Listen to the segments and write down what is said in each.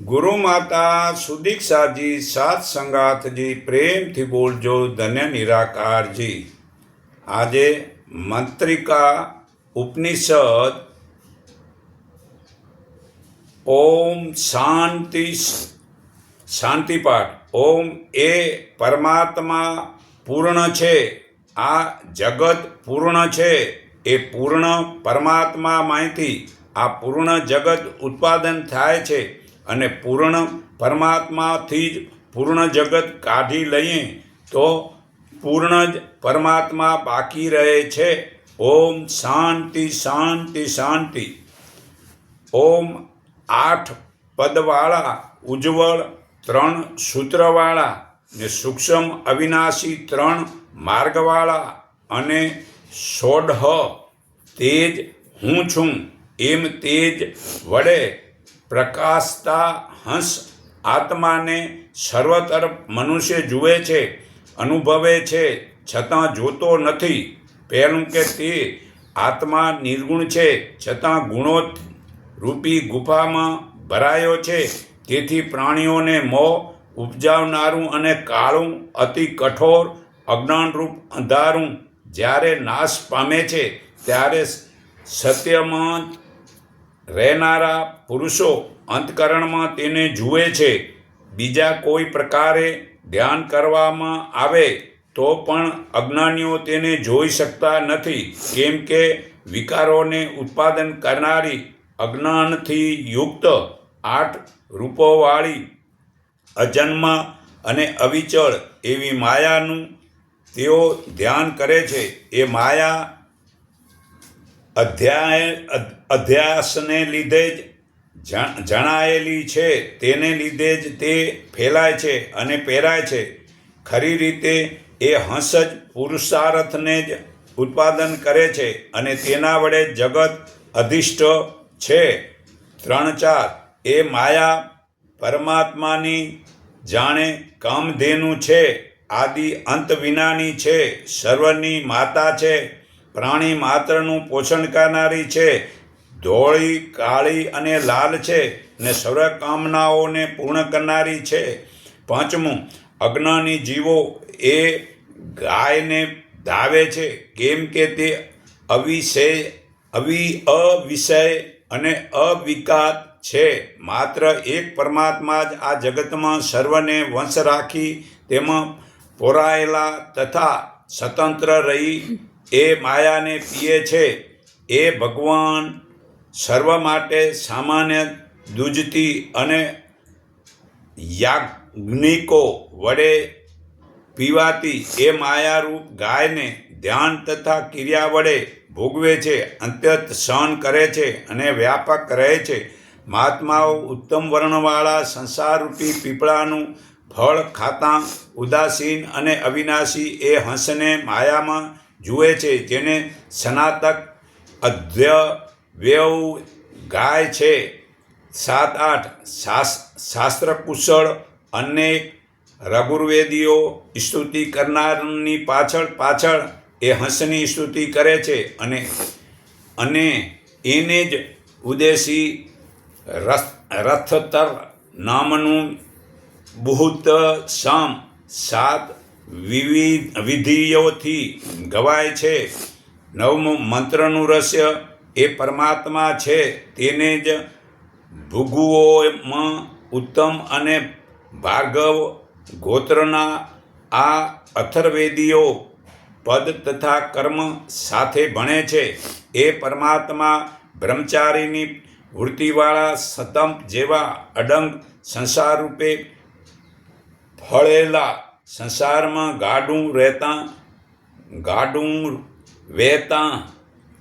ગુરુ માતા સુદીક્ષાજી સાત સંગાથજી પ્રેમથી બોલજો, ધન્ય નિરાકારજી. આજે મંત્રિકા ઉપનિષદ ઓમ શાંતિ શાંતિપાઠ, ઓમ એ પરમાત્મા પૂર્ણ છે, આ જગત પૂર્ણ છે, એ પૂર્ણ પરમાત્મામાંથી આ પૂર્ણ જગત ઉત્પાદન થાય છે. અને પૂર્ણ પરમાત્માથી જ પૂર્ણ જગત કાઢી લઈએ તો પૂર્ણ જ પરમાત્મા બાકી રહે છે. ઓમ શાંતિ શાંતિ શાંતિ. ઓમ આઠ પદવાળા ઉજ્જવળ ત્રણ સૂત્રવાળા ને સૂક્ષ્મ અવિનાશી ત્રણ માર્ગવાળા અને સોઢ તેજ હું છું. એમ તેજ વડે પ્રકાશતા હંસ આત્માને સર્વ તરફ મનુષ્ય જુએ છે, અનુભવે છે, છતાં જોતો નથી. પહેલું કે તે આત્મા નિર્ગુણ છે, છતાં ગુણો રૂપી ગુફામાં ભરાયો છે. તેથી પ્રાણીઓને મોહ ઉપજાવનારું અને કાળું, અતિ કઠોર, અજ્ઞાનરૂપ અંધારું જ્યારે નાશ પામે છે, ત્યારે સત્યમાં રહેનારા પુરુષો અંતકરણમાં તેને જુએ છે. બીજા કોઈ પ્રકારે ધ્યાન કરવામાં આવે તો પણ અજ્ઞાનીઓ તેને જોઈ શકતા નથી. કેમ કે વિકારોને ઉત્પાદન કરનારી અજ્ઞાનથી યુક્ત આઠ રૂપોવાળી અજન્મ અને અવિચળ એવી માયાનું તેઓ ધ્યાન કરે છે. એ માયા અધ્યાય અધ્યાસને લીધે જ, જણાયેલી છે, તેને લીધે જ તે ફેલાય છે અને પહેરાય છે. ખરી રીતે એ હંસ જ પુરુષાર્થને જ ઉત્પાદન કરે છે અને તેના વડે જગત અધિષ્ઠ છે. ત્રણ ચાર, એ માયા પરમાત્માની જાણે કામધેનુ છે. આદિ અંત વિનાની છે. સર્વની માતા છે. પ્રાણી માત્રનું પોષણ કરનારી છે. ધોળી, કાળી અને લાલ છે ને સર્વ કામનાઓને પૂર્ણ કરનારી છે. પાંચમું, અજ્ઞાની જીવો એ ગાયને ધાવે છે કેમ કે તે અવિષય અવિ અવિષય અને અવિકાત છે. માત્ર એક પરમાત્મા જ આ જગતમાં સર્વને વંશ રાખી તેમાં પોરાયેલા તથા સ્વતંત્ર રહી એ માયાને પીએ છે. એ ભગવાન સર્વ માટે સામાન્ય દૂજતી અને યાજ્ઞિકો વડે પીવાતી એ માયારૂપ ગાયને ધ્યાન તથા ક્રિયા વડે ભોગવે છે અંત્યત સહન કરે છે અને વ્યાપક રહે છે. મહાત્માઓ ઉત્તમ વર્ણવાળા સંસારરૂપી પીપળાનું ફળ ખાતા, ઉદાસીન અને અવિનાશી એ હંસને માયામાં જુએ છે, જેને સ્નાતક અધ્ય વ્યવ ગાય છે. સાત આઠ, શાસ શાસ્ત્ર કુશળ અનેક રઘુર્વેદીઓ સ્તુતિ કરનારની પાછળ પાછળ એ હંસની સ્તુતિ કરે છે અને અને એને જ ઉદેશી રથ, રથતર નામનું બુહૂત સામ સાત વિવિધ વિધિઓથી ગવાય છે. નવમું મંત્રનું રહસ્ય, એ પરમાત્મા છે, તેને જ ભૃગુઓમાં ઉત્તમ અને ભાર્ગવ ગોત્રના આ અથર્વેદીઓ પદ તથા કર્મ સાથે ભણે છે. એ પરમાત્મા બ્રહ્મચારીની વૃત્તિવાળા સતંપ જેવા અડંગ સંસાર રૂપે ફળેલા સંસારમાં ગાડું રહેતા, ગાડું વહેતા,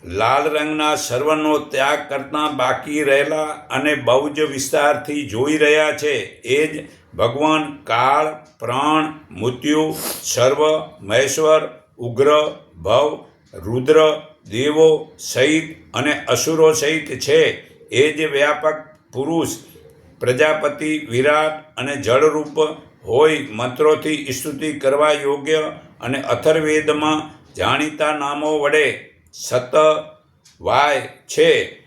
લાલ રંગના સર્વનો ત્યાગ કરતા બાકી રહેલા અને બહુ જ વિસ્તારથી જોઈ રહ્યા છે, એ જ ભગવાન કાળ, પ્રાણ, મૃત્યુ, સર્વ, મહેશ્વર, ઉગ્ર, ભવ, રુદ્ર, દેવો સહિત અને અસુરો સહિત છે, એ જ વ્યાપક પુરુષ, પ્રજાપતિ, વિરાટ અને જળરૂપ હોય મંત્રોથી સ્તુતિ કરવા યોગ્ય અને અથર્વેદમાં જાણીતા નામો વડે સત, વાય છે.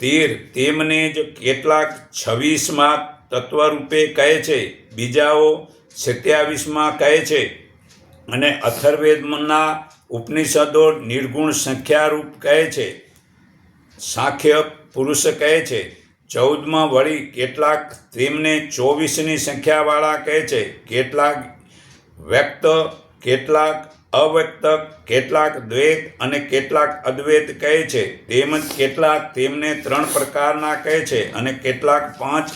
તીર તેમને જ કેટલાક છવ્વીસમાં તત્વરૂપે કહે છે, બીજાઓ સત્યાવીસમાં કહે છે અને અથર્વેદના ઉપનિષદો નિર્ગુણ સંખ્યારૂપ કહે છે. સાંખ્ય પુરુષ કહે છે ચૌદમાં વળી કેટલાક તેમને ચોવીસની સંખ્યાવાળા કહે છે. કેટલાક વ્યક્ત, કેટલાક અવ્યક્ત, કેટલાક દ્વૈત અને કેટલાક અદ્વૈત કહે છે. તેમજ કેટલાક તેમને ત્રણ પ્રકારના કહે છે અને કેટલાક પાંચ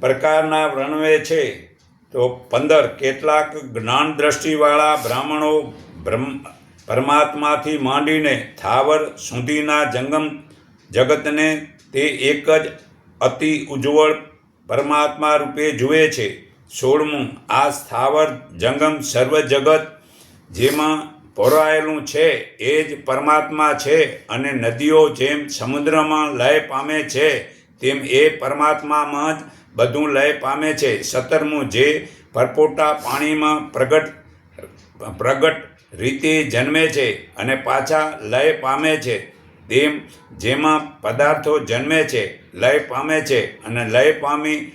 પ્રકારના વર્ણવે છે. તો પંદર, કેટલાક જ્ઞાન દ્રષ્ટિવાળા બ્રાહ્મણો બ્રહ્મ, પરમાત્માથી માંડીને થાવર સુધીના જંગમ જગતને તે એક જ અતિ ઉજ્જવળ પરમાત્મા રૂપે જુએ છે. સોળમું, આ સ્થાવર જંગમ સર્વ જગત જેમાં પરોરાયેલું છે એ જ પરમાત્મા છે અને નદીઓ જેમ સમુદ્રમાં લય પામે છે, તેમ એ પરમાત્મામાં જ બધું લય પામે છે. સત્તરમું, જે પરપોટા પાણીમાં પ્રગટ પ્રગટ રીતે જન્મે છે અને પાછા લય પામે છે. તેમ જેમાં પદાર્થો જન્મે છે, લય પામે છે અને લય પામી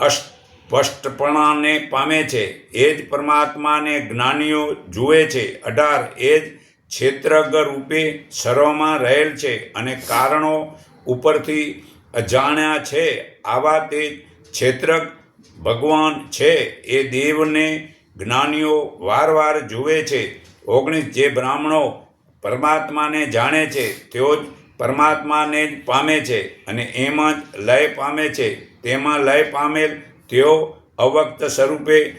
અસ્પષ્ટપણાને પામે છે. એ જ પરમાત્માને જ્ઞાનીઓ જુએ છે. અઢાર, એ જ ક્ષેત્રગ રૂપે સર્વમાં રહેલ છે અને કારણો ઉપરથી અજાણ્યા છે. આવા તે ક્ષેત્રક ભગવાન છે. એ દેવને જ્ઞાનીઓ વાર વાર જુએ છે. ઓગણીસ, જે બ્રાહ્મણો પરમાત્માને જાણે છે, તેઓ જ પરમાત્માને જ પામે છે અને એમાં જ લય પામે છે. તેમાં લય પામેલ તેઓ અવક્ત સ્વરૂપે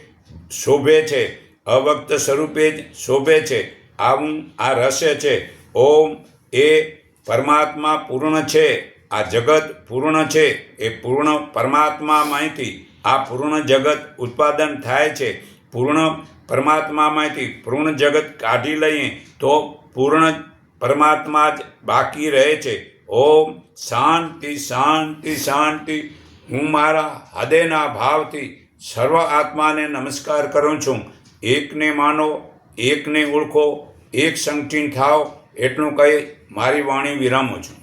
શોભે છે. અવક્ત સ્વરૂપે જ શોભે છે. આવું આ રહસ્ય છે. ઓમ એ પરમાત્મા પૂર્ણ છે. આ જગત પૂર્ણ છે. એ પૂર્ણ પરમાત્મામાંથી આ પૂર્ણ જગત ઉત્પાદન થાય છે. પૂર્ણ પરમાત્મામાંથી પૂર્ણ જગત કાઢી લઈએ તો પૂર્ણ પરમાત્મા જ બાકી રહે છે. ઓમ શાંતિ શાંતિ શાંતિ. હું મારા હૃદયના ભાવથી સર્વ આત્માને નમસ્કાર કરું છું. એકને માનો, એકને ઓળખો, એક સંકટીન થાવ, એટલું કહી મારી વાણી વિરામું છું.